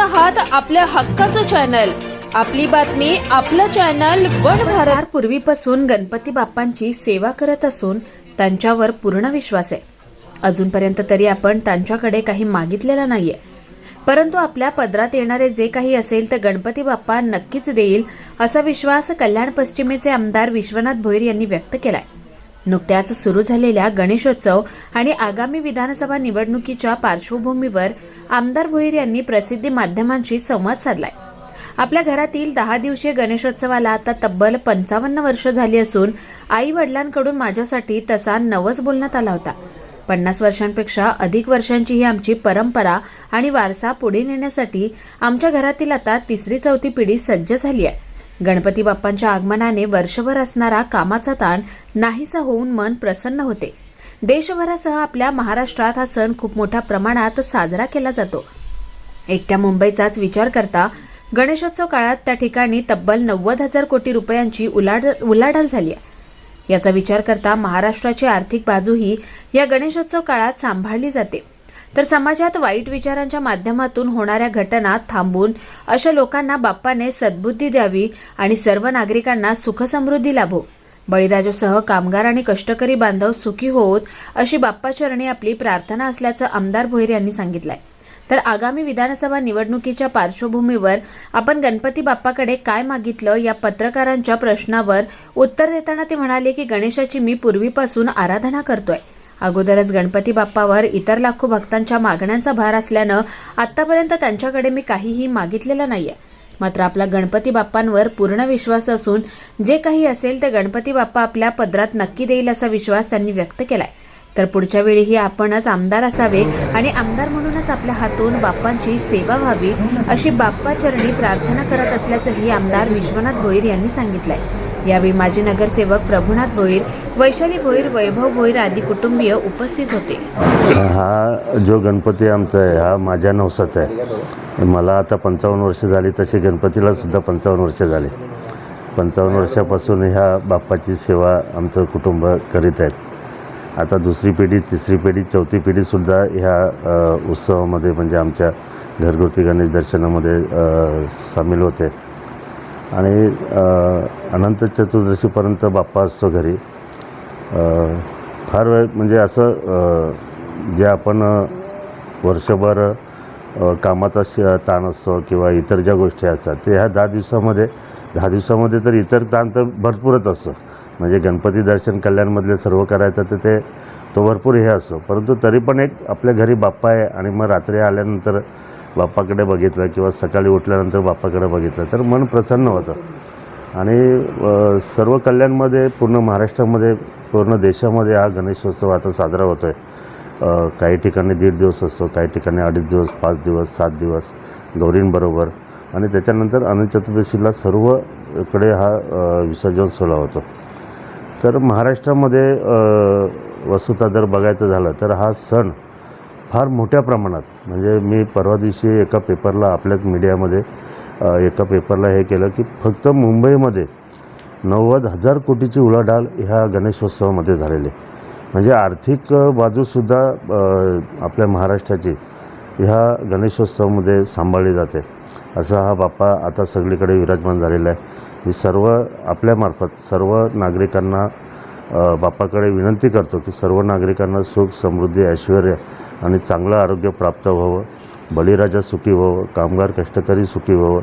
आहात आपल्या हक्काचं चॅनल आपली बातमी आपलं चॅनल वन भारत. पूर्वीपासून गणपती बाप्पांची सेवा करत असून त्यांच्यावर पूर्ण विश्वास आहे. अजूनपर्यंत तरी आपण त्यांच्याकडे काही मागितलेलं नाहीये. परंतु आपल्या पदरात येणारे जे काही असेल ते गणपती बाप्पा नक्कीच देईल असा विश्वास कल्याण पश्चिमेचे आमदार विश्वनाथ भोईर यांनी व्यक्त केलाय. नुकत्याच सुरू झालेल्या गणेशोत्सव आणि आगामी विधानसभा निवडणुकीच्या पार्श्वभूमीवर आमदार भोईर यांनी प्रसिद्धी माध्यमांशी संवाद साधलाय. आपल्या घरातील दहा दिवसीय गणेशोत्सवाला आता तब्बल पंचावन्न वर्ष झाली असून आई वडिलांकडून माझ्यासाठी तसा नवस बोलण्यात आला होता. पन्नास वर्षांपेक्षा अधिक वर्षांची ही आमची परंपरा आणि वारसा पुढे नेण्यासाठी आमच्या घरातील आता तिसरी चौथी पिढी सज्ज झाली आहे. गणपती बाप्पांच्या आगमनाने वर्षभर असणारा कामाचा ताण नाहीसा होऊन मन प्रसन्न होते. देशभरासह आपल्या महाराष्ट्रात हा सण खूप मोठ्या प्रमाणात साजरा केला जातो. एकट्या मुंबईचाच विचार करता गणेशोत्सव काळात त्या ठिकाणी तब्बल नव्वद हजार कोटी रुपयांची उलाढ उलाढाल झाली आहे. याचा विचार करता महाराष्ट्राची आर्थिक बाजूही या गणेशोत्सव काळात सांभाळली जाते. तर समाजात वाईट विचारांच्या माध्यमातून होणाऱ्या घटना थांबून अशा लोकांना बाप्पाने सद्बुद्धी द्यावी आणि सर्व नागरिकांना सुखसमृद्धी लाभो. बळीराजासह कामगार आणि कष्टकरी बांधव सुखी होत अशी बाप्पाचरणी आपली प्रार्थना असल्याचं आमदार भोईर यांनी सांगितलंय. तर आगामी विधानसभा निवडणुकीच्या पार्श्वभूमीवर आपण गणपती बाप्पाकडे काय मागितलं या पत्रकारांच्या प्रश्नावर उत्तर देताना ते म्हणाले की गणेशाची मी पूर्वीपासून आराधना करतोय. अगोदरच गणपती बाप्पावर इतर लाखो भक्तांच्या मागण्यांचा भार असल्यानं आतापर्यंत त्यांच्याकडे मी काहीही मागितलेलं नाहीये. मात्र आपला गणपती बाप्पांवर पूर्ण विश्वास असून जे काही असेल ते गणपती बाप्पा आपल्या पदरात नक्की देईल असा विश्वास त्यांनी व्यक्त केलाय. तर पुढच्या वेळीही आपणच आमदार असावे आणि आमदार म्हणूनच आपल्या हातून बाप्पांची सेवा व्हावी अशी बाप्पाचरणी प्रार्थना करत असल्याचंही आमदार विश्वनाथ भोईर यांनी सांगितलंय. यावेळी माजी नगरसेवक प्रभुनाथ भोईर वैशाली भोईर वैभव भोईर आदी कुटुंबीय उपस्थित होते. हा जो गणपती आमचा आहे हा माझ्या नवसाचा आहे. मला आता पंचावन्न वर्ष झाली तशी गणपतीला सुद्धा पंचावन्न वर्ष झाली. पंचावन्न वर्षापासून ह्या बाप्पाची सेवा आमचं कुटुंब करीत आहेत. आता दुसरी पिढी तिसरी पिढी चौथी पिढीसुद्धा ह्या उत्सवामध्ये म्हणजे आमच्या घरगुती गणेश दर्शनामध्ये सामील होते. आणि अनंत चतुर्दशीपर्यंत बाप्पा असतो घरी. फार वेळ म्हणजे असं जे आपण वर्षभर कामाचा श ताण असतो किंवा इतर ज्या गोष्टी असतात ते ह्या दहा दिवसामध्ये दहा दिवसामध्ये तर इतर ताण तर भरपूरच असतो. म्हणजे गणपती दर्शन कल्याणमधले सर्व करायचं तर ते तो भरपूर हे असतो. परंतु तरी पण एक आपल्या घरी बाप्पा आहे आणि मग रात्री आल्यानंतर बाप्पाकडे बघितलं किंवा सकाळी उठल्यानंतर बाप्पाकडे बघितलं तर मन प्रसन्न होतं. आणि सर्व कल्याणमध्ये पूर्ण महाराष्ट्रामध्ये पूर्ण देशामध्ये हा गणेशोत्सव आता साजरा होतो आहे काही ठिकाणी दीड दिवस असतो काही ठिकाणी अडीच दिवस पाच दिवस सात दिवस गौरींबरोबर आणि त्याच्यानंतर अनंत चतुर्दशीला सर्वकडे हा विसर्जन सोहळा होतो. तर महाराष्ट्रामध्ये वस्तुता जर बघायचं झालं तर हा सण फार मोठ्या प्रमाणात म्हणजे मी परवा दिवशी एका पेपरला आपल्याच मीडियामध्ये एका पेपरला हे केलं की फक्त मुंबईमध्ये नव्वद हजार कोटीची उलाढाल ह्या गणेशोत्सवामध्ये झालेली आहे. म्हणजे आर्थिक बाजूसुद्धा आपल्या महाराष्ट्राची ह्या गणेशोत्सवामध्ये सांभाळली जाते असा हा बाप्पा आता सगळीकडे विराजमान झालेला आहे मी सर्व आपल्यामार्फत सर्व नागरिकांना बापाकडे बाप्पाकडे विनंती करतो की सर्व नागरिकांना सुख समृद्धी ऐश्वर आणि चांगलं आरोग्य प्राप्त व्हावं. बळीराजा सुखी व्हावं कामगार कष्टकरी सुखी व्हावं.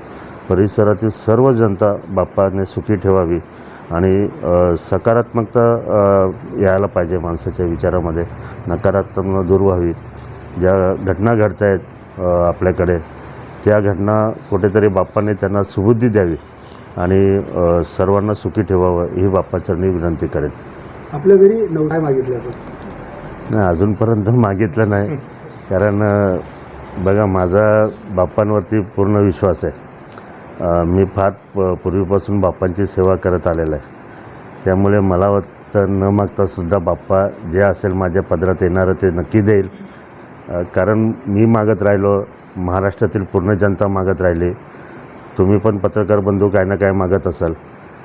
परिसरातील सर्व जनता बाप्पाने सुखी ठेवावी आणि सकारात्मकता यायला पाहिजे माणसाच्या विचारामध्ये. नकारात्मक दूर व्हावी. ज्या घटना घडत आहेत आपल्याकडे त्या घटना कुठेतरी बाप्पाने त्यांना सुबुद्धी द्यावी आणि सर्वांना सुखी ठेवावं ही बाप्पाचरणी विनंती करेन. आपल्या घरी नऊ काय मागितलं आपण नाही अजूनपर्यंत मागितलं नाही. कारण अ, बघा माझा बाप्पांवरती पूर्ण विश्वास आहे. अ, मी फार प पूर्वीपासून बाप्पांची सेवा करत आलेला आहे. त्यामुळे मला वाटतं न मागतासुद्धा बाप्पा जे असेल माझ्या पदरात येणारं ते नक्की देईल. अ, कारण मी मागत राहिलो महाराष्ट्रातील पूर्ण जनता मागत राहिली. तुम्ही पण पत्रकार बंधू काय ना काय मागत असाल.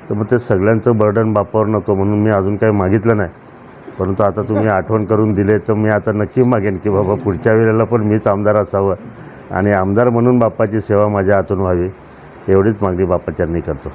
तर मग ते सगळ्यांचं बर्डन बापावर नको म्हणून मी अजून काही मागितलं नाही. परंतु आता तुम्ही आठवण करून दिले तर मी आता नक्की मागेन की बाबा पुढच्या वेळेला पण मीच आमदार असावं. आणि आमदार म्हणून बाप्पाची सेवा माझ्या हातून व्हावी एवढीच मागणी बाप्पाच्यांनी करतो.